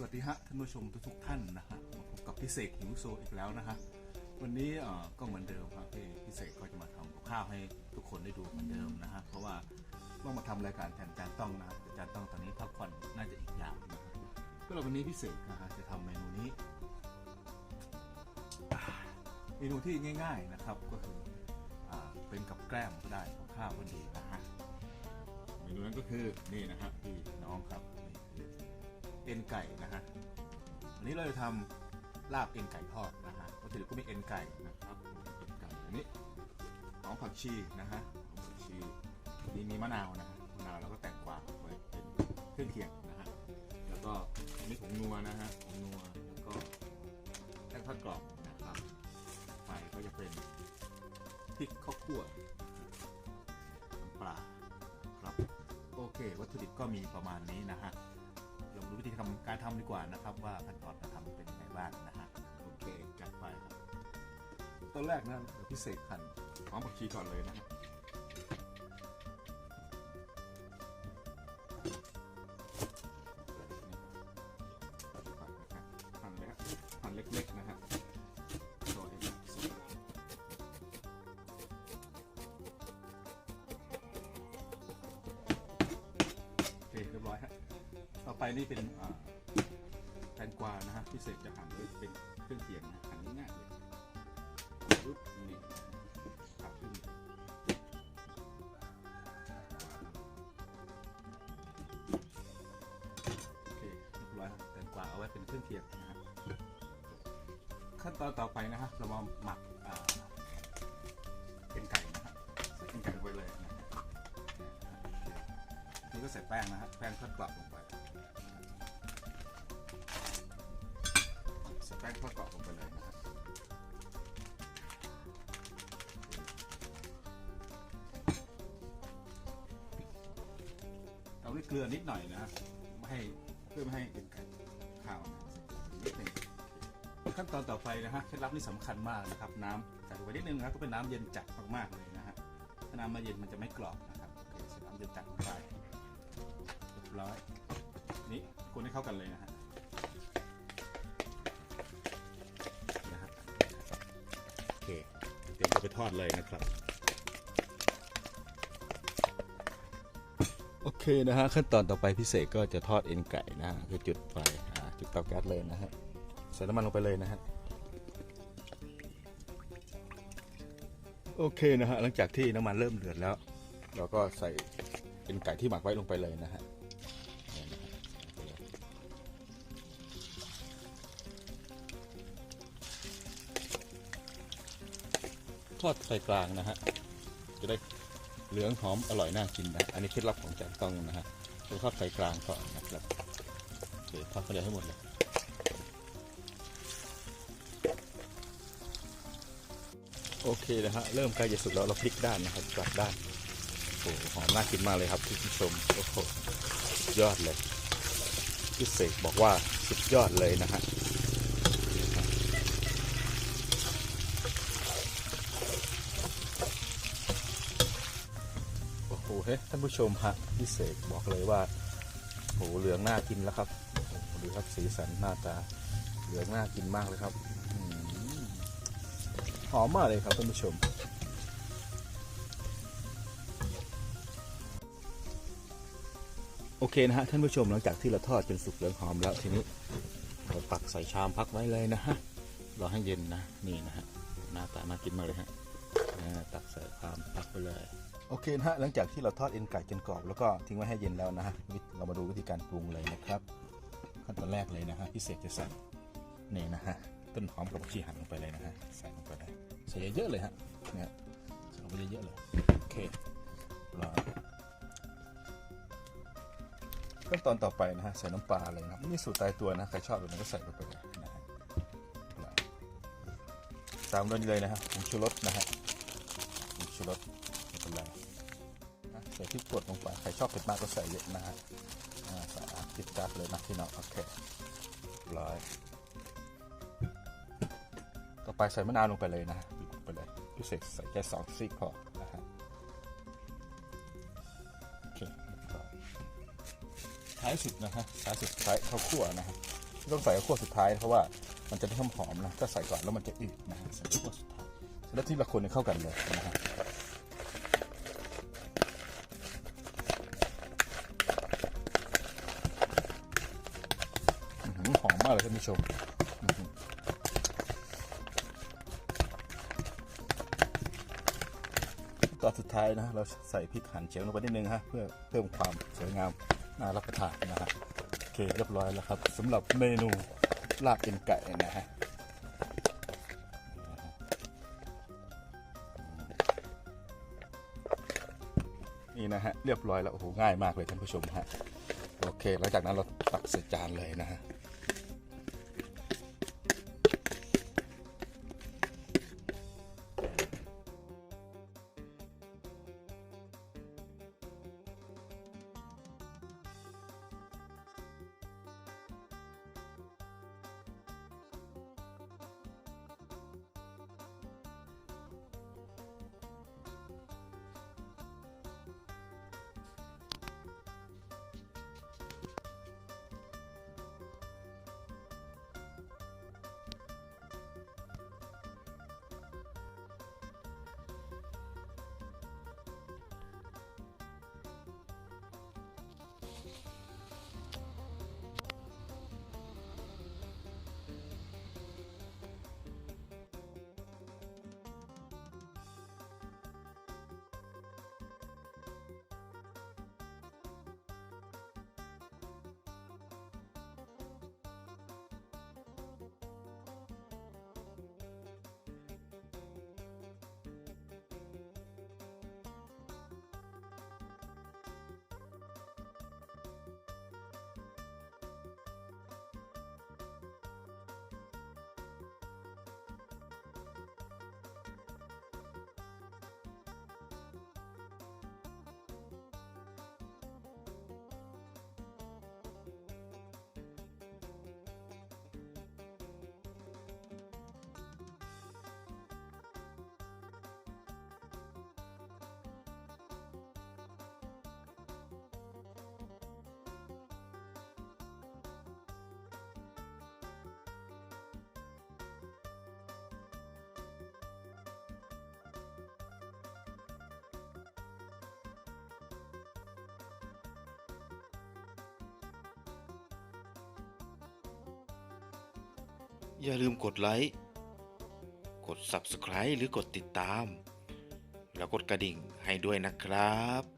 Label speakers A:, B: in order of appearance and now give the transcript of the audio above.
A: สวัสดีฮะท่านผู้ชมทุกๆท่านนะฮะมาพบกับพี่เสกหิวโซอีกแล้วนะฮะวันนี้เอ่อก็เหมือนเดิมครับพี่พี่เสกก็จะมาทำกับข้าวให้ทุกคนได้ดูเหมือนเดิมนะฮะเพราะว่าต้องมาทำรายการแทนอาจานต้องนะแต่จานต้องตอนนี้พักผ่อนน่าจะอีกยาวนะฮะก็เลยวันนี้พี่เสกนะฮะจะทำเมนูนี้อ่าเมนูที่ง่าย ๆนะครับก็คืออ่าเป็นกับแกล้มก็ได้กับข้าวก็ดีนะฮะ เมนูนั้นก็คือนี่นะครับพี่น้องครับนี่คือ เอ็นไก่นะฮะอันนี้เราจะทำลาบเอ็นไก่ทอดนะฮะวัตถุดิบก็มีเอ็นไก่นะครับเอ็นไก่อันนี้หอมผักชีนะฮะหอมผักชีนนี้มีมะนาวนะฮะมะนาวแล้วก็แตงกวาไว้เป็นเครื่องเคียงนะฮะแล้วก็อันนี้ผงนัวนะฮะผงนัวแล้วก็แป้งทอดกรอบนะครับไฟก็จะเป็นพริกข้าวคั่วน้ำปลาครับโอเค วัตถุดิบก็มีประมาณนี้นะฮะ ที่ทำการทำดีกว่านะครับ ว่าขั้นตอนการทำเป็นยังไงบ้างนะฮะโอเคจัดไปครับตอนแรกนะเดี๋ยวพิเศษหั่นหอมผักชีก่อนเลยนะครับ ไปนี่เป็นแตงกวานะฮะพิเศษจะหั่นไว้เป็นเครื่องเคียงนะหั่นง่ายๆเลยปุ๊บนี่ตัดขึ้นโอเคเรียบร้อยแตงกวาเอาไว้เป็นเครื่องเคียงนะฮะขั้นตอนต่อไปนะฮะเรามาหมักเป็นไก่นะฮะใส่เป็นไก่ไปเลยนะนี่ก็ใส่แป้งนะฮะแป้งทอดกรอบลงไป แป้งทอดกรอบลงไปเลยนะครับเอาด้วยเกลือนิดหน่อยนะไม่ให้เพื่อไม่ให้เป็นไก่ข้าวนะนิดหนึงขั้นตอนต่อไปนะฮะเคล็ดลับนี่สำคัญมากนะครับ น้ำใส่ลงไปนิดนึงนะครับก็เป็นน้ำเย็นจัดมากๆเลยนะฮะถ้าน้ำมาเย็นมันจะไม่กรอบนะครับโอเคใส่น้ำเย็นจัดลงไปเรียบร้อยนี่คนให้เข้ากันเลยนะฮะ เตรียมจะไปทอดเลยนะครับ โอเคนะฮะขั้นตอนต่อไปพิเศษก็จะทอดเอ็นไก่นะฮะคือจุดไฟจุดเตาแก๊สเลยนะฮะใส่น้ำมันลงไปเลยนะฮะโอเคนะฮะหลังจากที่น้ำมันเริ่มเดือดแล้ว เราก็ใส่เอ็นไก่ที่หมักไว้ลงไปเลยนะฮะ ทอดไฟกลางนะฮะ จะได้เหลืองหอมอร่อยน่ากินนะ อันนี้เคล็ดลับของแจกต้องนะฮะเราทอดไฟกลางก่อนนะครับโอเคทอดไปเลยให้หมดเลยโอเคนะฮะ เริ่มใกล้จะสุกแล้วเราพลิกด้านนะครับกลับด้านโอ้หอมน่ากินมากเลยครับคุณผู้ชมโอ้โหยอดเลยพี่เสกบอกว่าสุดยอดเลยนะฮะ โอ้โหเฮ้ยท่านผู้ชมฮะพี่เสกบอกเลยว่าโอ้โหเหลืองน่ากินแล้วครับดูครับสีสันหน้าตาเหลืองน่ากินมากเลยครับหอมมากเลยครับท่านผู้ชมโอเคนะฮะท่านผู้ชมหลังจากที่เราทอดจนสุกเหลืองหอมแล้วทีนี้เราตักใส่ชามพักไว้เลยนะฮะรอให้เย็นนะนี่นะฮะหน้าตาน่ากินมากเลยฮะตักใส่ชามพักไปเลย โอเคนะฮะหลังจากที่เราทอดเอ็นไก่จนกรอบแล้วก็ทิ้งไว้ให้เย็นแล้วนะฮะเรามาดูวิธีการปรุงเลยนะครับ ขั้นตอนแรกเลยนะฮะพี่เสกจะใส่นี่นะฮะต้นหอมกับผักชีหั่นลงไปเลยนะฮะใส่ลงไปเลยใส่เยอะเลยฮะเนี่ยใส่ลงไปเยอะๆเลยโอเครอขั้นตอนต่อไปนะฮะใส่น้ำปลาเลยนะไม่มีสูตรตายตัวนะใครชอบแบบไหนก็ใส่ลงไปเลยนะฮะตามด้วยนี้เลยนะฮะผงชูรสนะฮะผงชูรส ใส่พริกป่นลงไป ใครชอบเผ็ดมากก็ใส่เยอะนะฮะใส่อะติดจัดเลยนะพี่น้องโอเคร้อยต่อไปใส่มะนาวลงไปเลยนะลงไปเลยพิเศษใส่แค่สองซีกพอนะฮะโอเคท้ายสุดนะฮะท้ายสุดท้ายข้าวคั่วนะฮะต้องใส่ขั้วสุดท้ายเพราะว่ามันจะได้หอมๆนะถ้าใส่ก่อนแล้วมันจะอืดนะฮะใส่ขั้วสุดท้ายแล้วที่ละคนเข้ากันเลยนะฮะ มากเลยท่านผู้ชมอื้อหือตอนสุดท้ายนะเราใส่พริกหั่นเจียวลงไปนิดนึงฮะเพื่อเพิ่มความสวยงามน่ารับประทานนะฮะโอเคเรียบร้อยแล้วครับสำหรับเมนูลาบเอ็นไก่นะฮะนี่นะฮะเรียบร้อยแล้วโอ้โหง่ายมากเลยท่านผู้ชมฮะโอเคหลังจากนั้นเราตักใส่จานเลยนะฮะ
B: อย่าลืมกดไลค์ กด Subscribe หรือกดติดตาม แล้วกดกระดิ่งให้ด้วยนะครับ